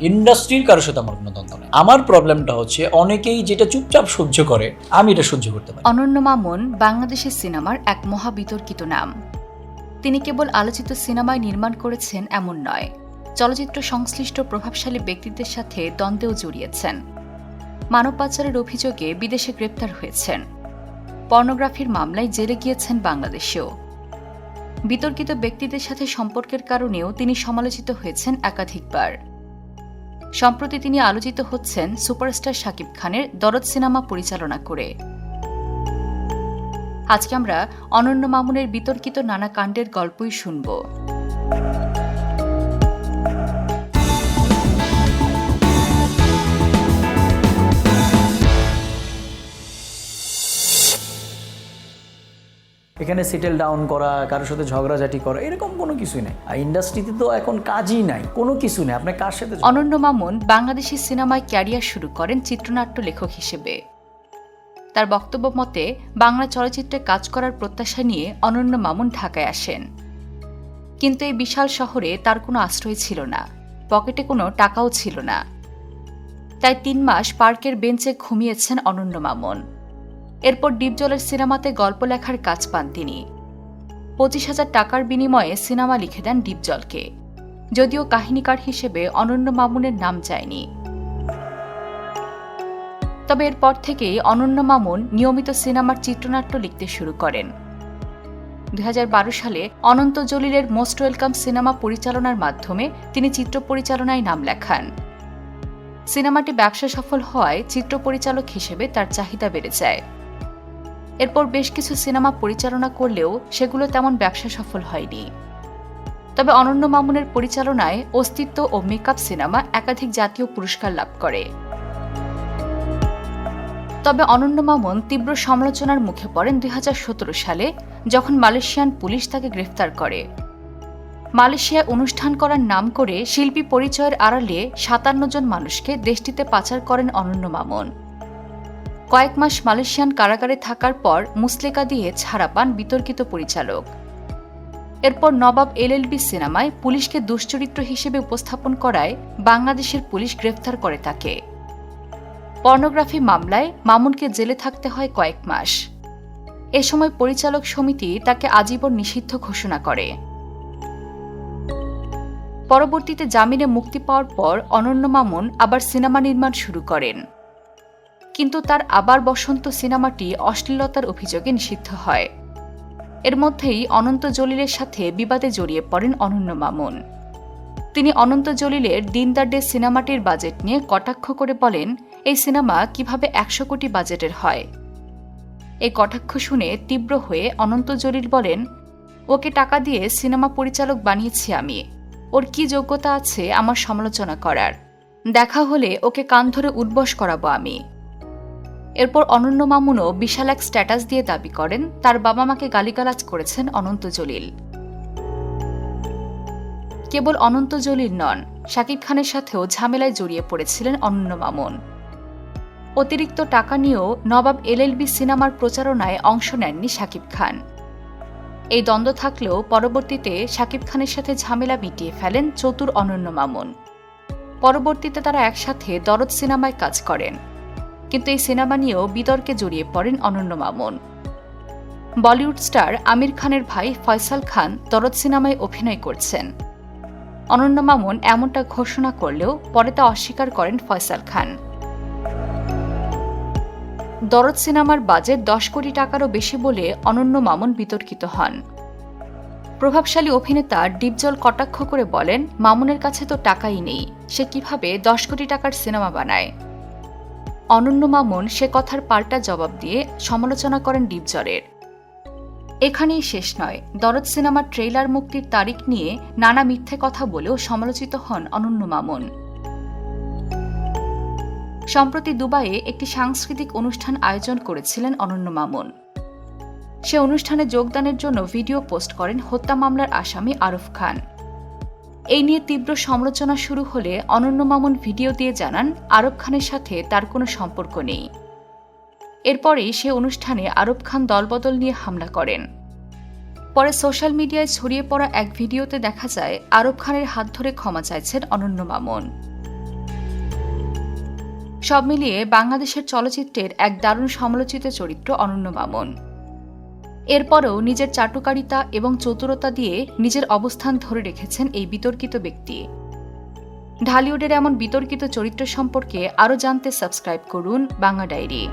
ইন্ডাস্ট্রির কারোর সাথে আমার কোনো দ্বন্দ্ব নেই। আমার প্রবলেমটা হচ্ছে অনেকেই যেটা চুপচাপ সহ্য করে, আমি এটা সহ্য করতে পারি অনন্য মামুন, বাংলাদেশের সিনেমার এক মহাবিতর্কিত নাম। তিনি কেবল আলোচিত সিনেমায় নির্মাণ করেছেন এমন নয়, চলচ্চিত্র সংশ্লিষ্ট প্রভাবশালী ব্যক্তিদের সাথে দ্বন্দ্বেও জড়িয়েছেন। মানব পাচারের অভিযোগে বিদেশে গ্রেপ্তার হয়েছেন। পর্নোগ্রাফির মামলায় জেলে গিয়েছেন বাংলাদেশেও। বিতর্কিত ব্যক্তিদের সাথে সম্পর্কের কারণেও তিনি সমালোচিত হয়েছেন একাধিকবার। সম্প্রতি তিনি আলোচিত হচ্ছেন সুপারস্টার শাকিব খানের দরদ সিনেমা পরিচালনা করে। আজকে আমরা অনন্য মামুনের বিতর্কিত নানা কাণ্ডের গল্পই শুনব। এখানে সেটেল ডাউন করা, কারোর সাথে ঝগড়াঝাটি করা, এরকম কোনো কিছুই নেই। আর ইন্ডাস্ট্রিতে তো এখন কাজই নাই, কোনো কিছু নেই। আপনার কার সাথে অনন্য মামুন বাংলাদেশি সিনেমায় ক্যারিয়ার শুরু করেন চিত্রনাট্য লেখক হিসেবে। তার বক্তব্য মতে, বাংলা চলচ্চিত্রে কাজ করার প্রত্যাশা নিয়ে অনন্য মামুন ঢাকায় আসেন। কিন্তু এই বিশাল শহরে তার কোনো আশ্রয় ছিল না, পকেটে কোনো টাকাও ছিল না। তাই তিন মাস পার্কের বেঞ্চে ঘুমিয়েছেন অনন্য মামুন। এরপর ডিপজলের সিনেমাতে গল্প লেখার কাজ পান তিনি। পঁচিশ হাজার টাকার বিনিময়ে সিনেমা লিখে দেন ডিপজলকে যদিও কাহিনীকার হিসেবে অনন্য মামুনের নাম যায়নি। তবে এরপর থেকেই অনন্য মামুন নিয়মিত সিনেমার চিত্রনাট্য লিখতে শুরু করেন। দু হাজার বারো সালে অনন্ত জলিলের মোস্ট ওয়েলকাম সিনেমা পরিচালনার মাধ্যমে তিনি চিত্র পরিচালনায় নাম লেখান। সিনেমাটি ব্যবসা সফল হওয়ায় চিত্র পরিচালক হিসেবে তার চাহিদা বেড়ে যায়। এরপর বেশ কিছু সিনেমা পরিচালনা করলেও সেগুলো তেমন ব্যবসা সফল হয়নি। তবে অনন্য মামুনের পরিচালনায় অস্তিত্ব ও মেকআপ সিনেমা একাধিক জাতীয় পুরস্কার লাভ করে। তবে অনন্য মামুন তীব্র সমালোচনার মুখে পড়েন দুই হাজার সতেরো সালে, যখন মালয়েশিয়ান পুলিশ তাকে গ্রেফতার করে। মালয়েশিয়ায় অনুষ্ঠান করার নাম করে শিল্পী পরিচয়ের আড়ালে সাতান্ন জন মানুষকে দেশটিতে পাচার করেন অনন্য মামুন। কয়েক মাস মালয়েশিয়ান কারাগারে থাকার পর মুসলেকা দিয়ে ছাড়া পান বিতর্কিত পরিচালক। এরপর নবাব এলএলবি সিনেমায় পুলিশকে দুশ্চরিত্র হিসেবে উপস্থাপন করায় বাংলাদেশের পুলিশ গ্রেফতার করে তাকে। পর্নোগ্রাফি মামলায় মামুনকে জেলে থাকতে হয় কয়েক মাস। এ সময় পরিচালক সমিতি তাকে আজীবন নিষিদ্ধ ঘোষণা করে। পরবর্তীতে জামিনে মুক্তি পাওয়ার পর অনন্য মামুন আবার সিনেমা নির্মাণ শুরু করেন। কিন্তু তার আবার বসন্ত সিনেমাটি অশ্লীলতার অভিযোগে নিষিদ্ধ হয়। এর মধ্যেই অনন্ত জলিলের সাথে বিবাদে জড়িয়ে পড়েন অনন্য মামুন। তিনি অনন্ত জলিলের দিন ডে সিনেমাটির বাজেট নিয়ে কটাক্ষ করে বলেন, এই সিনেমা কীভাবে একশো কোটি বাজেটের হয়? এই কটাক্ষ শুনে তীব্র হয়ে অনন্ত জলিল বলেন, ওকে টাকা দিয়ে সিনেমা পরিচালক বানিয়েছি আমি। ওর কি যোগ্যতা আছে আমার সমালোচনা করার। দেখা হলে ওকে কান ধরে উদ্বস করাবো আমি। এরপর অনন্য মামুনও বিশাল এক স্ট্যাটাস দিয়ে দাবি করেন, তার বাবা মাকে গালিগালাজ করেছেন অনন্ত জলিল। কেবল অনন্ত জলিল নন, শাকিব খানের সাথেও ঝামেলায় জড়িয়ে পড়েছিলেন অনন্য মামুন। অতিরিক্ত টাকা নিয়েও নবাব এলএলবি সিনেমার প্রচারণায় অংশ নেননি শাকিব খান। এই দ্বন্দ্ব থাকলেও পরবর্তীতে শাকিব খানের সাথে ঝামেলা মিটিয়ে ফেলেন চতুর অনন্য মামুন। পরবর্তীতে তারা একসাথে দরদ সিনেমায় কাজ করেন। কিন্তু এই সিনেমা নিয়েও বিতর্কে জড়িয়ে পড়েন অনন্য মামুন। বলিউড স্টার আমির খানের ভাই ফয়সাল খান দরদ সিনেমায় অভিনয় করছেন। অনন্য মামুন এমনটা ঘোষণা করলেও পরে তা অস্বীকার করেন ফয়সাল খান। দরদ সিনেমার বাজেট দশ কোটি টাকারও বেশি বলে অনন্য মামুন বিতর্কিত হন। প্রভাবশালী অভিনেতা ডিপজল কটাক্ষ করে বলেন, মামুনের কাছে তো টাকাই নেই, সে কীভাবে দশ কোটি টাকার সিনেমা বানায়? অনন্য মামুন সে কথার পাল্টা জবাব দিয়ে সমালোচনা করেন ডিপজরের। এখানেই শেষ নয়। দরদ সিনেমার ট্রেইলার মুক্তির তারিখ নিয়ে নানা মিথ্যে কথা বলেও সমালোচিত হন অনন্য মামুন। সম্প্রতি দুবাইয়ে একটি সাংস্কৃতিক অনুষ্ঠান আয়োজন করেছিলেন অনন্য মামুন। সে অনুষ্ঠানে যোগদানের জন্য ভিডিও পোস্ট করেন হত্যা মামলার আসামি আরফ খান। এই নিয়ে তীব্র সমালোচনা শুরু হলে অনন্য মামুন ভিডিও দিয়ে জানান, আরব খানের সাথে তার কোনো সম্পর্ক নেই। এরপরেই সে অনুষ্ঠানে আরব খান দলবদল নিয়ে হামলা করেন। পরে সোশ্যাল মিডিয়ায় ছড়িয়ে পড়া এক ভিডিওতে দেখা যায়, আরব খানের হাত ধরে ক্ষমা চাইছেন অনন্য মামুন। সব মিলিয়ে বাংলাদেশের চলচ্চিত্রের এক দারুণ সমালোচিত চরিত্র অনন্য মামুন। এরপরও নিজের চাটুকারিতা এবং চতুরতা দিয়ে নিজের অবস্থান ধরে রেখেছেন এই বিতর্কিত ব্যক্তি। ঢালিউডের এমন বিতর্কিত চরিত্র সম্পর্কে আরও জানতে সাবস্ক্রাইব করুন বাংলা ডায়েরি।